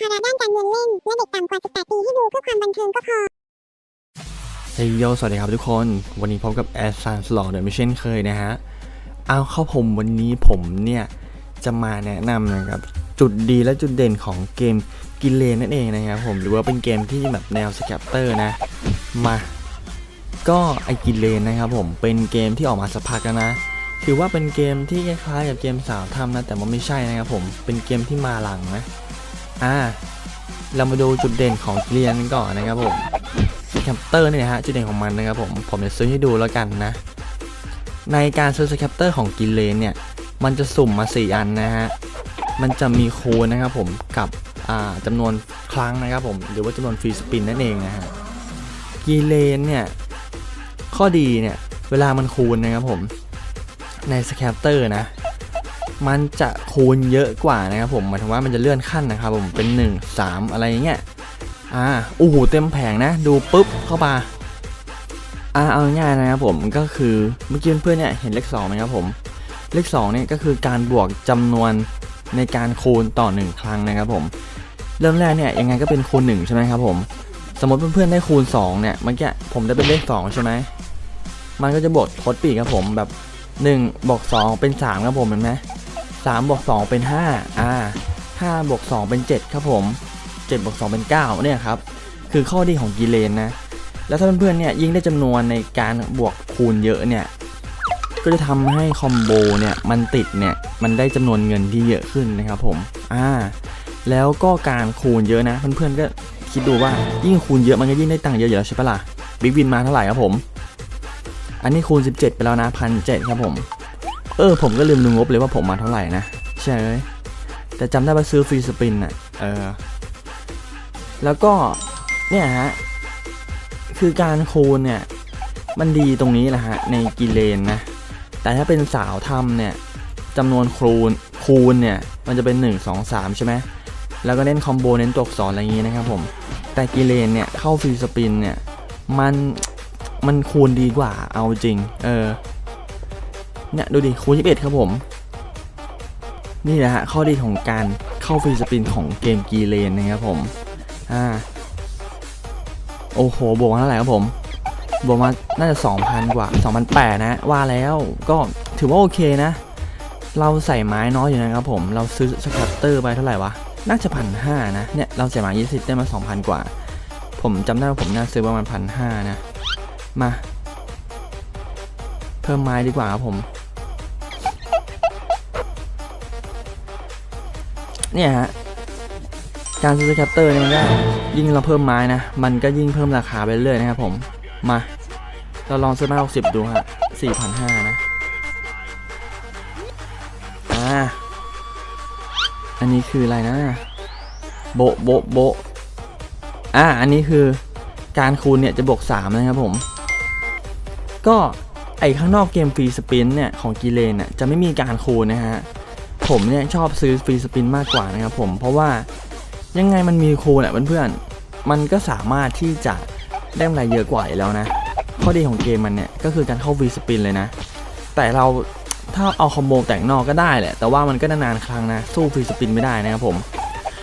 ภาระด้านการเงินเล่น และเด็กต่ำกว่า 18 ปีที่ดูเพื่อความบันเทิงก็พอเฮ้ยโยสวัสดีครับทุกคน วันนี้พบกับแอดซานสลอเดอไม่เช่นเคยนะฮะ เอาเข้าผมวันนี้ผมเนี่ย จะมาแนะนำนะครับจุดดีและจุดเด่นของเกมกินเลนนั่นเองนะครับผมหรือว่าเป็นเกมที่แบบแนวสแคปเตอร์นะ มาก็ไอกินเลนนะครับผมเป็นเกมที่ออกมาสักพักแล้วนะถือว่าเป็นเกมที่คล้ายๆกับเกมสาวทำนะแต่ว่าไม่ใช่นะครับผมเป็นเกมที่มาหลังนะ อ่า เรามาดูจุดเด่นของกิเลนกันก่อนนะครับผมสแคปเตอร์นี่นะฮะจุดเด่นของมันนะครับผมผมจะซื้อให้ดูแล้วกันนะ ในการซื้อสแคปเตอร์ของกิเลนเนี่ย มันจะสุ่มมา 4 อันนะฮะ มันจะมีคูณนะครับผมกับอ่าจำนวนครั้งนะครับผมหรือว่าจำนวนฟรีสปินนั่นเองนะฮะกิเลนเนี่ย ข้อดีเนี่ย เวลามันคูณนะครับผมในสแคปเตอร์นะ มันจะคูณเยอะกว่านะครับผมหมายถึงว่ามันจะเลื่อนขั้นนะครับผมเป็น 1 3 อะไรอย่างเงี้ยอ่าโอ้โหเต็มแผงนะ ดูปุ๊บเข้ามาอ่าเอาง่ายนะครับผมก็คือเมื่อกี้เพื่อนเนี่ยเห็นเลข2ไหมครับผมเลข2เนี่ยก็คือการบวกจำนวนในการคูณต่อ 1 ครั้งนะครับผม เริ่มแรกเนี่ยยังไงก็เป็นคูณ1ใช่ไหมครับผมสมมติเพื่อนๆได้คูณ2เนี่ยเมื่อกี้ผมได้เป็นเลข2ใช่ไหมมันก็จะบวกทดปีกครับผมแบบ 1บวก2เป็น3ครับผมเห็นไหม 3บวก2เป็น 5 อ่า5บวก2เป็น 7 ครับผม7บวก2เป็น 9 เนี่ยครับ คือข้อดีของกิเลนนะ แล้วถ้าเพื่อนๆเนี่ยยิ่งได้จำนวนในการบวกคูณเยอะเนี่ย ก็จะทำให้คอมโบเนี่ยมันติดเนี่ย มันได้จำนวนเงินที่เยอะขึ้นนะครับผม อ่า แล้วก็การคูณเยอะนะ เพื่อนๆก็คิดดูว่ายิ่งคูณเยอะมันก็ยิ่งได้ตังค์เยอะอยู่แล้วใช่ปะล่ะบิ๊กวินมาเท่าไหร่ครับผม อันนี้คูณ 17 ไปแล้วนะพันเครับผม เออผมก็ลืมดูงบเลยว่าผมมาเท่าไหร่นะ ใช่เลยแต่จำได้ว่าซื้อฟรีสปินอะเออ แล้วก็เนี่ยฮะ คือการคูณเนี่ย มันดีตรงนี้แหละฮะ ในกิเลนนะ แต่ถ้าเป็นสาวทำเนี่ยจำนวนคูณคูณเนี่ย มันจะเป็น 1 2 3 ใช่ไหมแล้วก็เน้นคอมโบเน้นตัวอักษรอะไรอย่างงี้นะครับผม แต่กิเลนเนี่ย เข้าฟรีสปินเนี่ย มันมันคูณดีกว่าเอาจริง เออ เนี่ยดูดิคูณ21ครับผม นี่แหละฮะข้อดีของการเข้าฟรีสปินของเกมกีเลนนะครับผมอ่าโอ้โหบวกมาเท่าไหร่ครับผมบวกมาน่าจะ 2,000 กว่า 2,800 นะ ว่าแล้วก็ถือว่าโอเคนะ เราใส่ไม้น้อยอยู่นะครับผม เราซื้อสแคตเตอร์ไปเท่าไหร่วะ น่าจะพันห้านะ เนี่ย เราใส่ไม้20ได้มา 2,000 กว่า ผมจำได้ว่าผมน่าซื้อประมาณพันห้านะ มา เพิ่มไม้ดีกว่าครับผม เนี่ยฮะการซื้อแคปเตอร์เนี่ยมันก็ยิ่งเราเพิ่มไม้นะ มันก็ยิ่งเพิ่มราคาไปเรื่อยนะครับผม มา เราลองซื้อไม้60ดูฮะ4,500นะ อ่า อันนี้คืออะไรนะ โบโบโบอ่า อันนี้คือการคูณเนี่ยจะบวก3นะครับผม ก็ไอข้างนอกเกมฟรีสปินเนี่ยของกีเลนเนี่ยจะไม่มีการคูณนะฮะ ผมเนี่ยชอบซื้อฟรีสปินมากกว่านะครับผมเพราะว่ายังไงมันมีคูณแหละเพื่อนๆมันก็สามารถที่จะได้กำไรเยอะกว่าแล้วนะ ข้อดีของเกมมันเนี่ยก็คือการเข้าฟรีสปินเลยนะ แต่เราถ้าเอาคอมโบแต่งนอกก็ได้แหละ แต่ว่ามันก็นานๆครั้งนะ สู้ฟรีสปินไม่ได้นะครับผม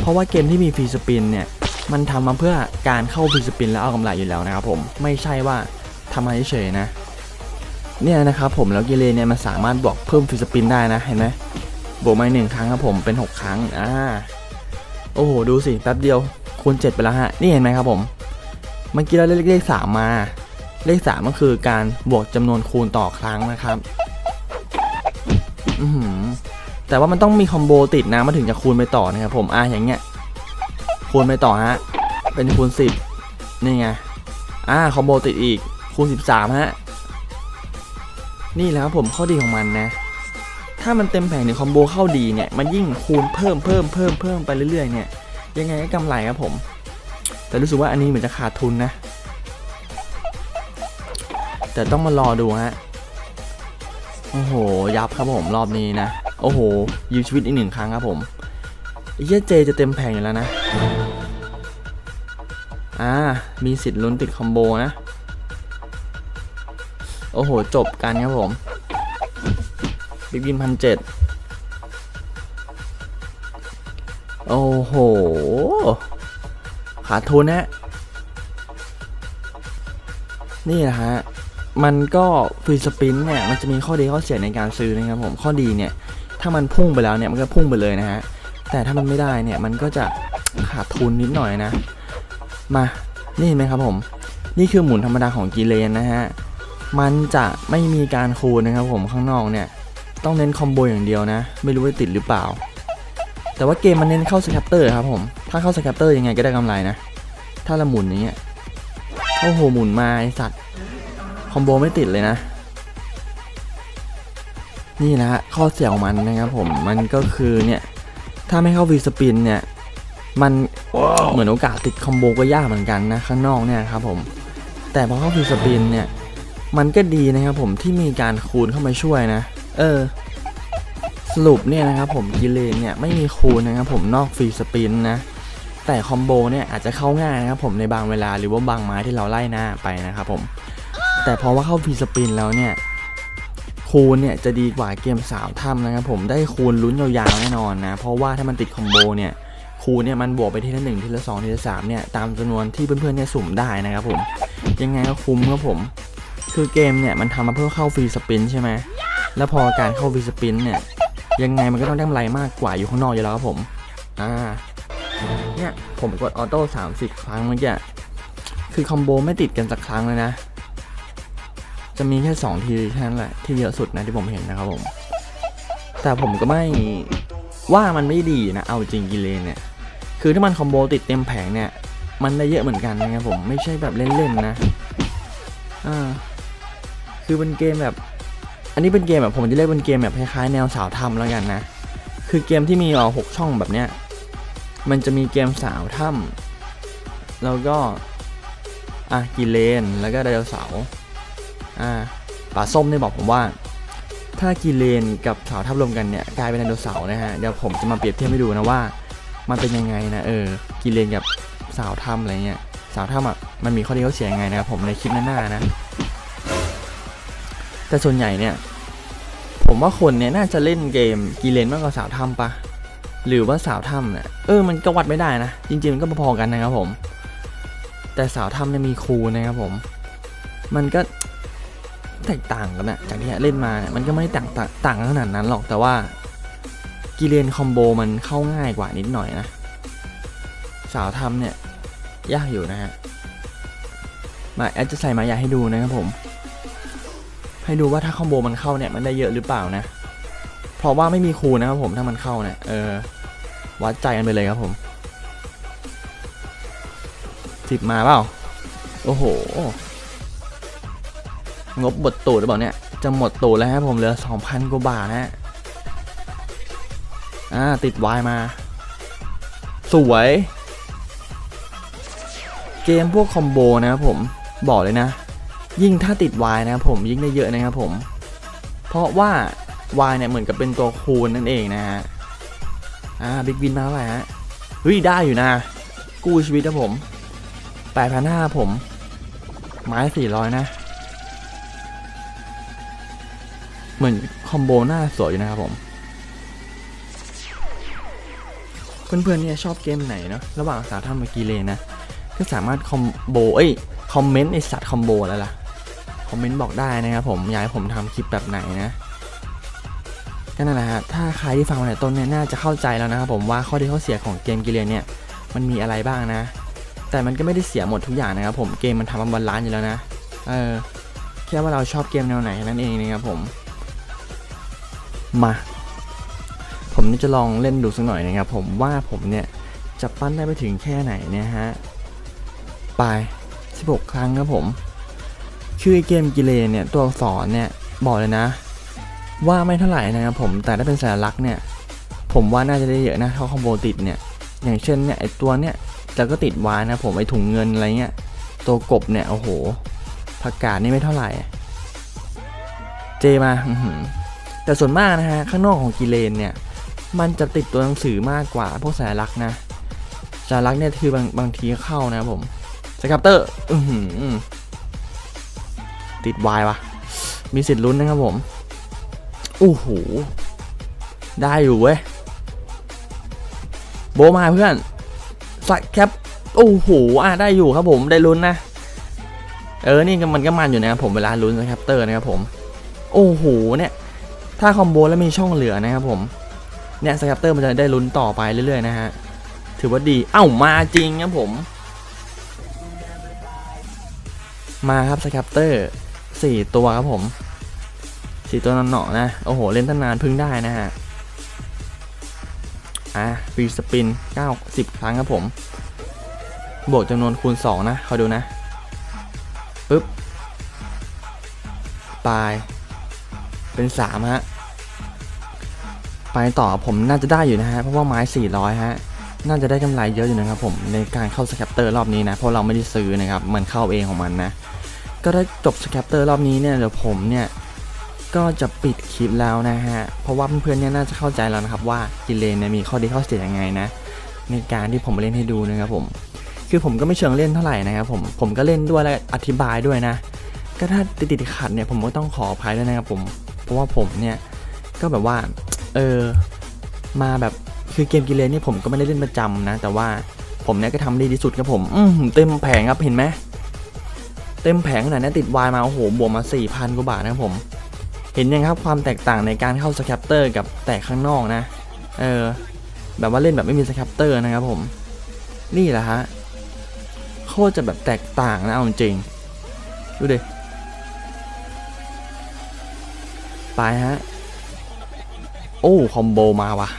เพราะว่าเกมที่มีฟรีสปินเนี่ย มันทำมาเพื่อการเข้าฟรีสปินแล้วเอากำไรอยู่แล้วนะครับผม ไม่ใช่ว่าทำมาเฉยๆนะ เนี่ยนะครับผมแล้วกิเลนเนี่ยมันสามารถบวกเพิ่มฟรีสปินได้นะ เห็นไหม บวกมาหนึ่งครั้งครับผมเป็น 6 ครั้งอ่าโอ้โหดูสิแป๊บเดียวคูณ7ไปแล้วฮะนี่เห็นไหมครับผมเมื่อกี้เราเลขเลขสามมา เลขสามก็คือการบวกจำนวนคูณต่อครั้งนะครับอืแต่ว่ามันต้องมีคอมโบติดนะมันถึงจะคูณไปต่อนะครับผมอ่าอย่างเงี้ยคูณไปต่อฮะเป็นคูณ 10นี่ไงอ่าคอมโบติดอีกคูณ 13ฮะนี่และครับผมข้อดีของมันนะ ถ้ามันเต็มแผงในคอมโบเข้าดีเนี่ยมันยิ่งคูณเพิ่มเพิ่มเพิ่มเพิ่มไปเรื่อยๆเนี่ยยังไงก็กำไรครับผม แต่รู้สึกว่าอันนี้เหมือนจะขาดทุนนะ แต่ต้องมารอดูฮะโอ้โห ยับครับผมรอบนี้นะ โอ้โหยืมชีวิตอีกหนึ่งครั้งครับผมไอ้เยเจจะเต็มแผงอยู่แล้วนะ อ่า มีสิทธิ์ลุ้นติดคอมโบนะ โอ้โห จบกันครับผม บิ๊กบินพันเจ็ดโอ้โห ขาดทุนนะ นี่แหละฮะ มันก็ฟรีสปินเนี่ย มันจะมีข้อดีข้อเสียในการซื้อนะครับผม ข้อดีเนี่ย ถ้ามันพุ่งไปแล้วเนี่ย มันก็พุ่งไปเลยนะฮะ แต่ถ้ามันไม่ได้เนี่ย มันก็จะขาดทุนนิดหน่อยนะ มา นี่เห็นไหมครับผม นี่คือหมุนธรรมดาของกีเลนนะฮะ มันจะไม่มีการคูณนะครับผมข้างนอกเนี่ย ต้องเน้นคอมโบอย่างเดียวนะ ไม่รู้ว่าติดหรือเปล่า แต่ว่าเกมมันเน้นเข้าสแคปเตอร์ครับผม ถ้าเข้าสแคปเตอร์ยังไงก็ได้กำไรนะ ถ้าเราหมุนอย่างเงี้ยโอ้โหหมุนมาไอสัตว์ คอมโบไม่ติดเลยนะ นี่นะฮะข้อเสียของมันนะครับผม มันก็คือเนี่ย ถ้าไม่เข้าวีสปินเนี่ย มันเหมือนโอกาสติดคอมโบก็ยากเหมือนกันนะ ข้างนอกเนี่ยครับผม แต่พอเข้าวีสปินเนี่ย มันก็ดีนะครับผมที่มีการคูณเข้ามาช่วยนะ เออ สรุปเนี่ยนะครับผมกิเลนเนี่ยไม่มีคูณนะครับผมนอกฟรีสปินนะ แต่คอมโบเนี่ยอาจจะเข้าง่ายนะครับผมในบางเวลาหรือว่าบางไม้ที่เราไล่หน้าไปนะครับผม แต่พอว่าเข้าฟรีสปินแล้วเนี่ยคูณเนี่ยจะดีกว่าเกมสาวถ้ำนะครับผมได้คูณลุ้นยาวๆแน่นอนนะ เพราะว่าถ้ามันติดคอมโบเนี่ยคูณเนี่ยมันบวกไปทีละหนึ่งทีละสองทีละสามเนี่ยตามจำนวนที่เพื่อนๆเนี่ยสุ่มได้นะครับผมยังไงก็คุ้มครับผม คือเกมเนี่ยมันทำมาเพื่อเข้าฟรีสปินใช่ไหม แล้วพอการเข้าฟรีสปินเนี่ยยังไงมันก็ต้องได้กำไรมากกว่าอยู่ข้างนอกอยู่แล้วครับผม อ่า เนี่ยผมกดออโต้30ครั้งเมื่อกี้ คือคอมโบไม่ติดกันสักครั้งเลยนะ จะมีแค่2ทีแค่นั้นแหละที่เยอะสุดนะที่ผมเห็นนะครับผม แต่ผมก็ไม่ว่ามันไม่ดีนะ เอาจริงกิเลนเนี่ย คือถ้ามันคอมโบติดเต็มแผงเนี่ย มันได้เยอะเหมือนกันนะครับผม ไม่ใช่แบบเล่นๆนะ อ่า คือเป็นเกมแบบ อันนี้เป็นเกมแบบผมจะเรียกเป็นเกมแบบคล้ายๆแนวสาวทำแล้วกันนะ คือเกมที่มีเออหกช่องแบบเนี้ย มันจะมีเกมสาวถ้ำแล้วก็ อะกิเลน แล้วก็ไดโนเสาร์อ่าป่าส้มเนี่ยบอกผมว่า ถ้ากิเลนกับสาวถ้ำรวมกันเนี่ยกลายเป็นไดโนเสาร์นะฮะ เดี๋ยวผมจะมาเปรียบเทียบให้ดูนะว่า มันเป็นยังไงนะเออกิเลนกับสาวถ้ำอะไรเงี้ย สาวถ้ำอะ มันมีข้อดีข้อเสียยังไงนะครับผมในคลิปหน้าๆนะ แต่ส่วนใหญ่เนี่ย ผมว่าคนเนี่ยน่าจะเล่นเกมกีเลนมากกว่าสาวถ้ำปะหรือว่าสาวถ้ำเนี่ยเออมันก็วัดไม่ได้นะ จริงๆมันก็พอๆกันนะครับผม แต่สาวถ้ำเนี่ยมีครูนะครับผม มันก็แตกต่างกันนะจากที่เล่นมาเนี่ยมันก็ไม่ได้ต่างต่างขนาดนั้นหรอกแต่ว่ากีเลนคอมโบมันเข้าง่ายกว่านิดหน่อยนะ สาวถ้ำเนี่ย ยากอยู่นะฮะมาแอดจะใส่มายาให้ดูนะครับผม ให้ดูว่าถ้าคอมโบมันเข้าเนี่ยมันได้เยอะหรือเปล่านะ เพราะว่าไม่มีคูนะครับผมถ้ามันเข้าเนี่ยเออวัดใจกันไปเลยครับผมสิบมาเปล่า โอ้โห งบบดตูดหรือเปล่าเนี่ย จะหมดตูดแล้วครับผมเหลือสองพันกว่าบาทนะฮะอ่าติดวายมา สวย เกมพวกคอมโบนะครับผมบอกเลยนะ ยิ่งถ้าติด Y นะครับผมยิ่งได้เยอะนะครับผม เพราะว่า Y เนี่ยเหมือนกับเป็นตัวคูณนั่นเองนะฮะ อ่าบิ๊กวินมาแล้วฮะเฮ้ยได้อยู่นะ กู้ชีวิตนะผม8,500ผม ไม้400นะ เหมือนคอมโบหน้าสวยอยู่นะครับผมเพื่อนๆเนี่ยชอบเกมไหนเนาะระหว่างสาวทำกับกีเลนนะ ก็สามารถคอมโบเอ้ย คอมเมนต์ในสัตว์คอมโบแล้วล่ะ คอมเมนต์บอกได้นะครับผมอยากให้ผมทำคลิปแบบไหนนะก็นั่นแหละฮะถ้าใครที่ฟังมาในต้นเนี่ยน่าจะเข้าใจแล้วนะครับผมว่าข้อดีข้อเสียของเกมกิเลนเนี่ยมันมีอะไรบ้างนะ แต่มันก็ไม่ได้เสียหมดทุกอย่างนะครับผมเกมมันทำมาบาลานอยู่แล้วนะเออแค่ว่าเราชอบเกมแนวไหนนั้นเองนะครับผมมาผมนี่จะลองเล่นดูสักหน่อยนะครับผมว่าผมเนี่ยจะปั้นได้ไปถึงแค่ไหนเนี่ยฮะไป 16 ครั้งครับผม คือไอเกมกิเลนเนี่ยตัวอักษรเนี่ยบอกเลยนะ ว่าไม่เท่าไหร่นะครับผมแต่ถ้าเป็นสัญลักษณ์เนี่ยผมว่าน่าจะได้เยอะนะเท่าคอมโบติดเนี่ยอย่างเช่นเนี่ยไอตัวเนี่ยแล้วก็ติดวายนะผมไอถุงเงินอะไรเงี้ยตัวกบเนี่ยโอ้โหผักกาดนี่ไม่เท่าไหร่ เจมาแต่ส่วนมากนะฮะข้างนอกของกิเลนเนี่ยมันจะติดตัวหนังสือมากกว่าพวกสัญลักษณ์นะสัญลักษณ์เนี่ยคือบางบางทีเข้านะครับผมสครับเตอร์ อือหือ ติดวายวะมีสิทธิ์ลุ้นนะครับผมโอ้โหได้อยู่เว้ยโบมาเพื่อนสแคปโอ้โหอะได้อยู่ครับผมได้ลุ้นนะ เออนี่มันก็มันอยู่นะครับผมเวลาลุ้นสแคปเตอร์นะครับผม โอ้โหเนี่ย ถ้าคอมโบแล้วมีช่องเหลือนะครับผมเนี่ยสแคปเตอร์มันจะได้ลุ้นต่อไปเรื่อยๆนะฮะถือว่าดีเอ้ามาจริงครับผม มาครับสแคปเตอร์ สี่ตัวครับผมสี่ตัวนอๆนะ โอ้โห เล่นตั้งนานพึ่งได้นะฮะ อะฟีสปิน9 10ครั้งครับผม บวกจำนวนคูณ2นะคอยดูนะ ปึ๊บ ปลาย เป็น3ฮะ ไปต่อผมน่าจะได้อยู่นะฮะ เพราะว่าไม้400ฮะ น่าจะได้กำไรเยอะอยู่นะครับผม ในการเข้าสแคปเตอร์รอบนี้นะ เพราะเราไม่ได้ซื้อนะครับ มันเข้าเองของมันนะ ก็ได้จบสแคปเตอร์รอบนี้เนี่ยเดี๋ยวผมเนี่ยก็จะปิดคลิปแล้วนะฮะ เพราะว่าเพื่อนๆเนี่ยน่าจะเข้าใจแล้วนะครับว่ากิเลนเนี่ยมีข้อดีข้อเสียยังไงนะ ในการที่ผมมาเล่นให้ดูนะครับผม คือผมก็ไม่เชิงเล่นเท่าไหร่นะครับผม ผมก็เล่นด้วยและอธิบายด้วยนะ ก็ถ้าติดติดขัดเนี่ยผมก็ต้องขออภัยด้วยนะครับผม เพราะว่าผมเนี่ยก็แบบว่าเออมาแบบคือเกมกิเลนเนี่ยผมก็ไม่ได้เล่นประจำนะ แต่ว่าผมเนี่ยก็ทำดีที่สุดครับผม อืมเต็มแผงครับเห็นไหม เต็มแผงขนาดนี้ติดวายมาโอ้โหบวกมา 4,000 กว่าบาทนะครับผม เห็นยังครับความแตกต่างในการเข้าสแคปเตอร์กับแตกข้างนอกนะ เออ แบบว่าเล่นแบบไม่มีสแคปเตอร์นะครับผม นี่แหละฮะโคตรจะแบบแตกต่างนะเอาจริง ดูดิ ไปฮะ โอ้คอมโบมาว่ะ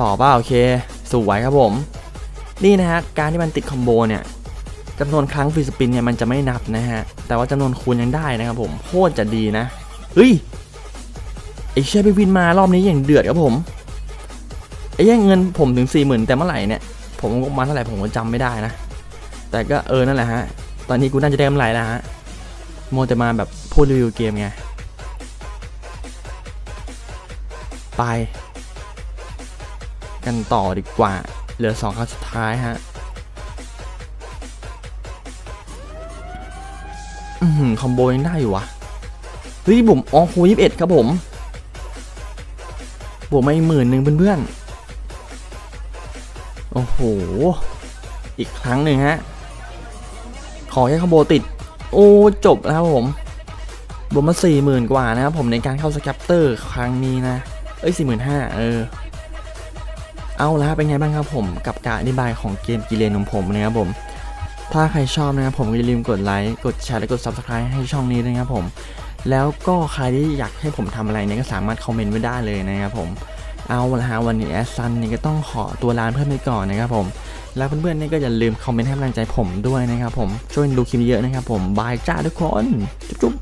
ต่อเปล่าโอเค สวยครับผม นี่นะฮะ การที่มันติดคอมโบเนี่ย จำนวนครั้งฟรีสปินเนี่ยมันจะไม่นับนะฮะ แต่ว่าจำนวนคูณยังได้นะครับผมโคตรจะดีนะเฮ้ยไอเชฟไปวินมารอบนี้อย่างเดือดครับผมไอ้แย่งเงินผมถึง4 0,000แต่เมื่อไหร่เนี่ยผมงบมาเท่าไหร่ผมก็จำไม่ได้นะ แต่ก็เออนั่นแหละฮะ ตอนนี้กูน่าจะได้กำไรแล้วฮะโมวแต่มาแบบพูดรีวิวเกมไงไป กันต่อดีกว่า เหลือสองครั้งสุดท้ายฮะ อือหือคอมโบยังได้อยู่วะเฮ้ยผมอ๋อคูยี่สิบเอ็ดครับผมบวกมาอีกหมื่นหนึ่งเพื่อนๆโอ้โห อีกครั้งหนึ่งฮะ ขอแค่คอมโบติด โอ้จบแล้วผมบวกมาสี่หมื่นกว่านะครับผมในการเข้าสแคปเตอร์ครั้งนี้นะ เอ้ยสี่หมื่นห้าเออ เอาละเป็นไงบ้างครับผมกับการอธิบายของเกมกิเลนของผมนะครับผม ถ้าใครชอบนะครับผมอย่าลืมกดไลค์ กดแชร์และกด Subscribe ให้ช่องนี้ด้วยนะครับผม แล้วก็ใครที่อยากให้ผมทำอะไรเนี่ยก็สามารถคอมเมนต์ไว้ได้เลยนะครับผม เอาละฮะวันนี้แอสซันนี่ก็ต้องขอตัวลาเพื่อนไปก่อนนะครับผม แล้วเพื่อนๆนี่ก็อย่าลืมคอมเมนต์ให้กำลังใจผมด้วยนะครับผม ช่วยดูคลิปเยอะนะครับผม บายจ้าทุกคน จุ๊บ